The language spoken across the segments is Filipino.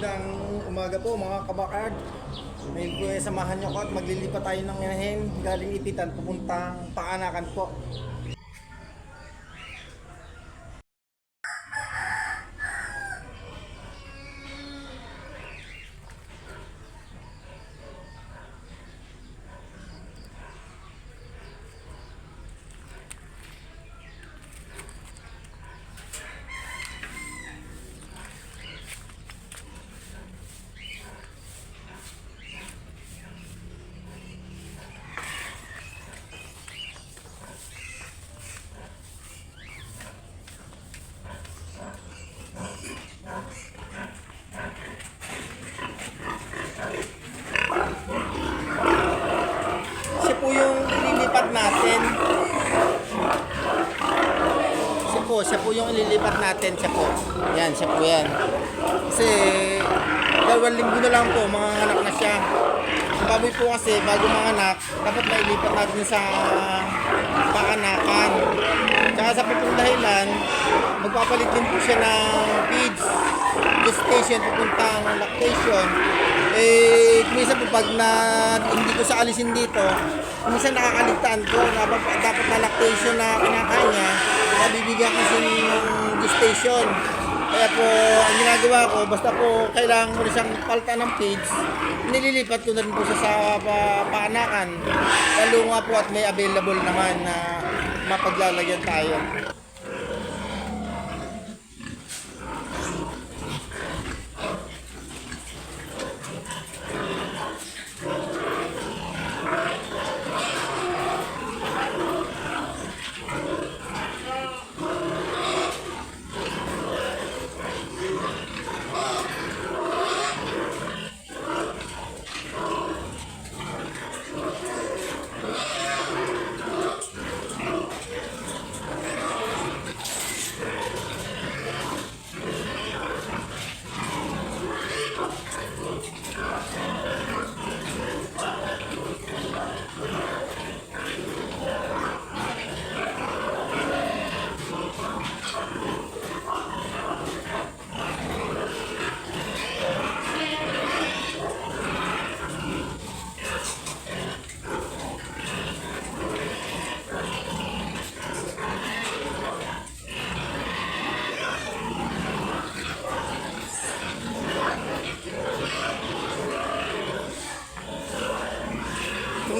magandang umaga po mga kabakard. Ngayon po eh, samahan niyo ko at maglilipat tayo ng inahin galing ipitan pupuntang paanakan po. Siya po yung ililipat natin. Siya po, siya po yung ililipat natin. Siya po. Yan, siya po yan. Kasi dalawang linggo na lang po, mga anak na siya. Ang baboy po kasi, bago mga anak, dapat mailipat natin sa paanakan. Tsaka sa pupong dahilan, magpapalit din po siya ng feeds. Gestation, pupuntang lactation. Eh, minsan po pag na, hindi ko sa alisin dito, minsan nakakaligtaan ko na dapat, na lactation na kinakain niya, kaya bibigyan kasi ng gestation. Kaya po, ang ginagawa ko, basta po kailangan mo na siyang palta ng feeds, nililipat ko na rin po siya sa pa, paanakan. Lalo nga po at may available naman na mapaglalagyan tayo.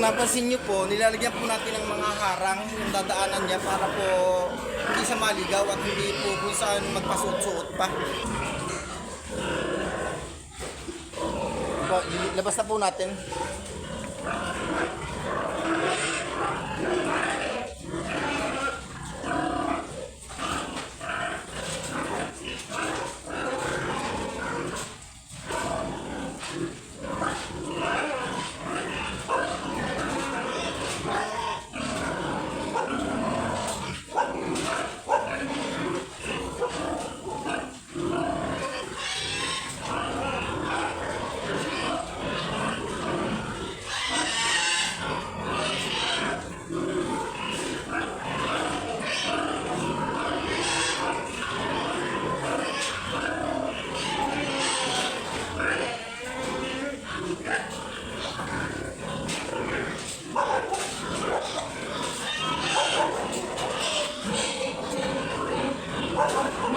Kung napansin nyo po, nilalagyan po natin ng mga harang yung dadaanan niya para po hindi siya maligaw at hindi po kung saan magpasuot-suot pa. Po, labas na po natin.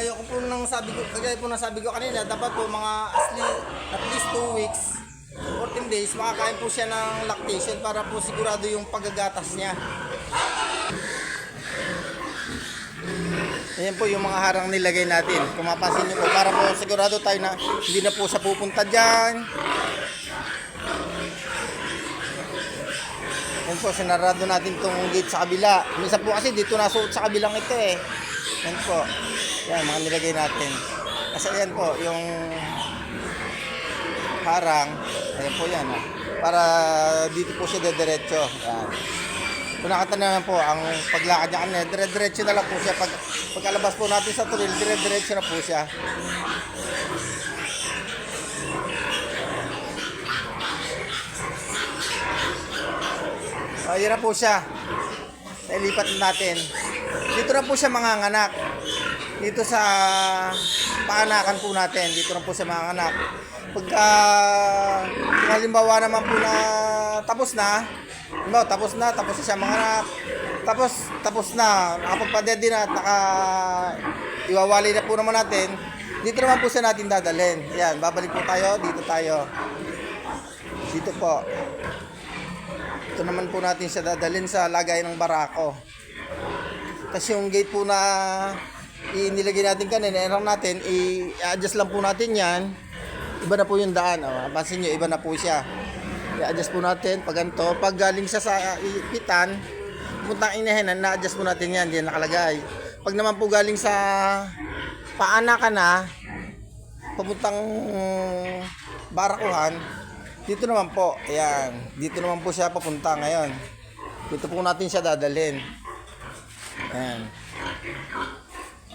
Gaya ko po nang sabi ko, kagaya po nang sabi ko kanina, dapat po mga least, at least 2 weeks, 14 days, makakain po siya ng lactation para po sigurado yung pagagatas niya. Ayan po yung mga harang nilagay natin. Kung mapansin niyo po, para po sigurado tayo na hindi na po siya pupunta dyan. Yan po, sinarado natin itong gate sa kabila. Minsan po kasi dito nasuot sa kabilang ito eh. Yan po. Yan, mga nilagay natin. Kasi yan po, yung harang. Ayan po yan. ah. Para dito po siya dediretso. Yan. Kung nakita naman po, ang paglakad niya kanina, dire-diretso na lang po siya. Pag, pagkalabas po natin sa tunnel, dire-diretso na po siya. Oh, yun na po siya. Ilipat na natin. Dito na po siya mga anak. Dito sa paanakan po natin. Dito na po siya mga anak. Pagka halimbawa naman po na tapos na, halimbawa tapos na, tapos na siya mga anak. Tapos, tapos na, nakapagpadedi na, at naka, iwawali na po naman natin. Dito naman po siya natin dadalhin. Yan, babalik po tayo, dito tayo. Dito po. Ito naman po natin siya dadalhin sa lagay ng barako. Tapos yung gate po na inilagay natin kanina, erang natin, i-adjust lang po natin yan. Iba na po yung daan. Oh, pansin nyo, iba na po siya. I-adjust po natin pag ganito. Pag galing siya sa uh, ipitan, puntang inahenan, na-adjust po natin yan. Diyan nakalagay. Pag naman po galing sa paana ka na, papuntang barakuhan, dito naman po, ayan, dito naman po siya papunta ngayon. Dito po natin siya dadalhin. Ayan.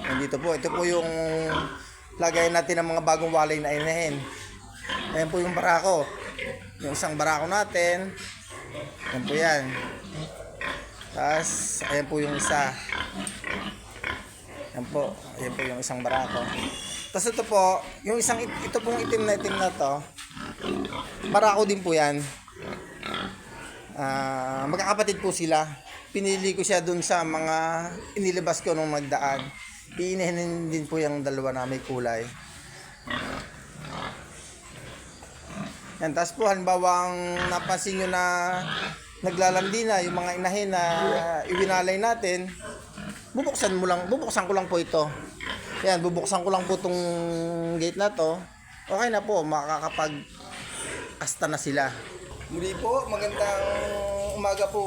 Ayan dito po, ito po yung lagay natin ng mga bagong walay na inahin. Ayan po yung barako. Yung isang barako natin. Ayan po yan. Tapos, ayan po yung isa. Ayan po, ayan po yung isang barako. Tapos ito po, yung isang, it- ito pong itim na itim na to, barako din po yan. Ah, magkakapatid po sila. Pinili ko siya dun sa mga inilabas ko nung nagdaan. Iinihinin din po yung dalawa na may kulay. Yan, tapos po halimbawa ang napansin nyo na naglalandi na yung mga inahin na iwinalay natin, bubuksan mo lang, bubuksan ko lang po ito. Yan, bubuksan ko lang po tong gate na to. Okay na po, makakapag asta na sila. Muli po, magandang umaga po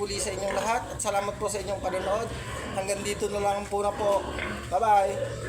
muli sa inyong lahat at salamat po sa inyong panonood. Hanggang dito na lang po na po. Bye-bye!